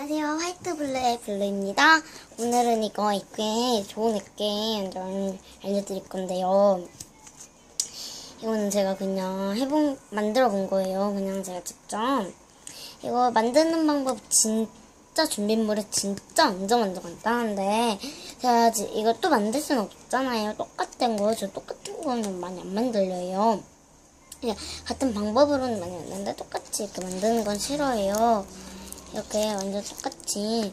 안녕하세요. 화이트 블루의 블루입니다. 오늘은 이거 액괴, 좋은 액괴 완전 알려드릴 건데요. 이거는 제가 그냥 해본, 만들어 본 거예요. 그냥 제가 직접. 이거 만드는 방법 진짜 준비물이 진짜 완전 완전 간단한데, 제가 이거 또 만들 수는 없잖아요. 똑같은 거. 저 똑같은 거는 많이 안 만들려요. 그냥 같은 방법으로는 많이 만드는데 똑같이 이렇게 만드는 건 싫어해요. 이렇게 완전 똑같이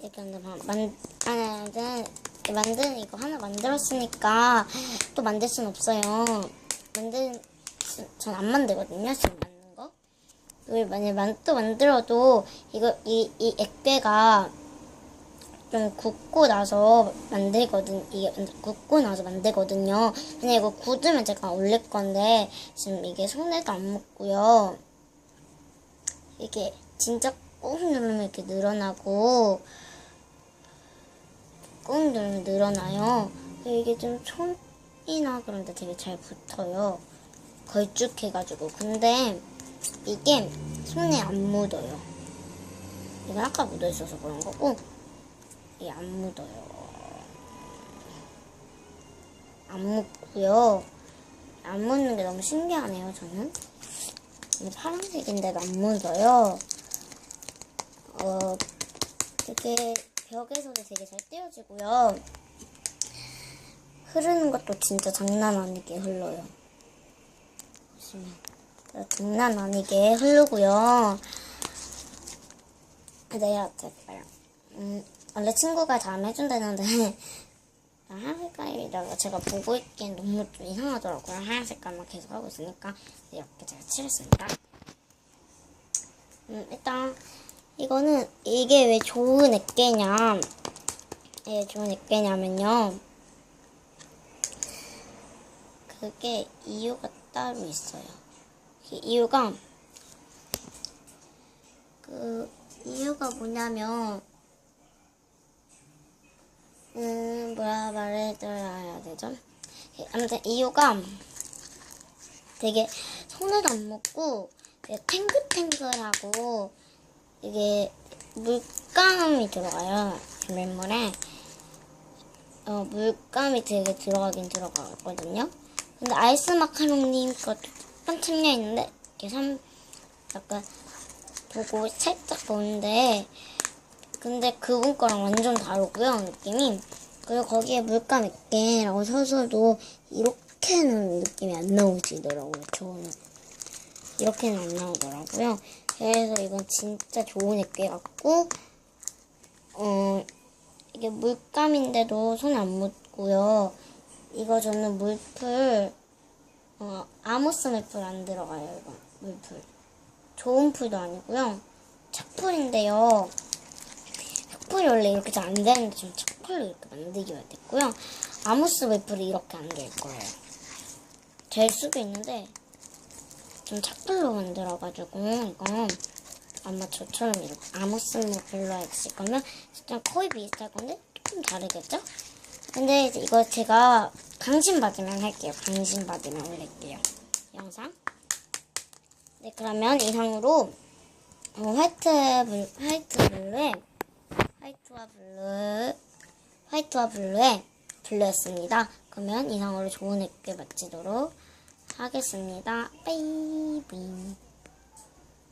이렇게 만, 만 아니 이렇게 만든 이거 하나 만들었으니까 또 만들 순 없어요. 만든 전 안 만들거든요. 지금 만든 거. 이걸 만약 만, 또 만들어도 이거 이 이 액배가 좀 굳고 나서 만들거든 이게 굳고 나서 만들거든요. 근데 이거 굳으면 제가 올릴 건데 지금 이게 손에도 안 묻고요. 이게 진짜 꾹 누르면 이렇게 늘어나고 꾹 누르면 늘어나요. 이게 좀 손이나 그런 데 되게 잘 붙어요. 걸쭉해가지고 근데 이게 손에 안 묻어요. 이건 아까 묻어 있어서 그런 거고 이게 안 묻어요. 안 묻고요. 안 묻는 게 너무 신기하네요, 저는. 파란색인데도 안 묻어요. 어, 되게 벽에서도 되게 잘 떼어지고요. 흐르는 것도 진짜 장난 아니게 흘러요. 보시면 장난 아니게 흐르고요. 네요, 제발. 음, 원래 친구가 다음에 해준다는데 하얀 색깔이라고 제가 보고 있기엔 너무 좀 이상하더라고요. 하얀 색깔만 계속 하고 있으니까 이렇게 제가 칠했습니다. 음, 일단 이거는 이게 왜 좋은 액계냐? 왜 좋은 액계냐면요. 그게 이유가 따로 있어요. 그 이유가 그 이유가 뭐냐면 음 뭐라 말해드려야 되죠? 예, 아무튼 이유가 되게 손에도 안 되게 탱글탱글하고 이게 물감이 들어가요. 비밀물에. 어, 물감이 되게 들어가긴 들어가거든요. 근데 아이스 마카롱님 것도 조금 틀려 있는데 이렇게 삼 약간 보고 살짝 보는데 근데 그분 거랑 완전 다르고요 느낌이. 그리고 거기에 물감 있게라고 서서도 이렇게는 느낌이 안 나오시더라고요 저는. 이렇게는 안 나오더라고요 그래서 이건 진짜 좋은 액괴 같고 어 이게 물감인데도 손 안 묻고요. 이거 저는 물풀 어 아모스 물풀 안 들어가요 이거. 물풀. 좋은 풀도 아니고요. 착풀인데요. 착풀이 원래 이렇게 잘 안 되는데 좀 착풀로 이렇게 만들기가 됐고요. 아모스 물풀이 이렇게 안 될 거예요. 될 수도 있는데 좀 착풀로 만들어가지고 이거 아마 저처럼 이렇게 아모스 물풀로 했을 거면 진짜 거의 비슷할 건데 조금 다르겠죠? 근데 이거 제가 강신 받으면 할게요. 강신 받으면 올릴게요. 영상. 네, 그러면 이상으로 어, 화이트 블 화이트 블루에 화이트와 블루 화이트와 블루의 블루였습니다. 그러면 이상으로 좋은 액괴 마치도록 하겠습니다. 바이비.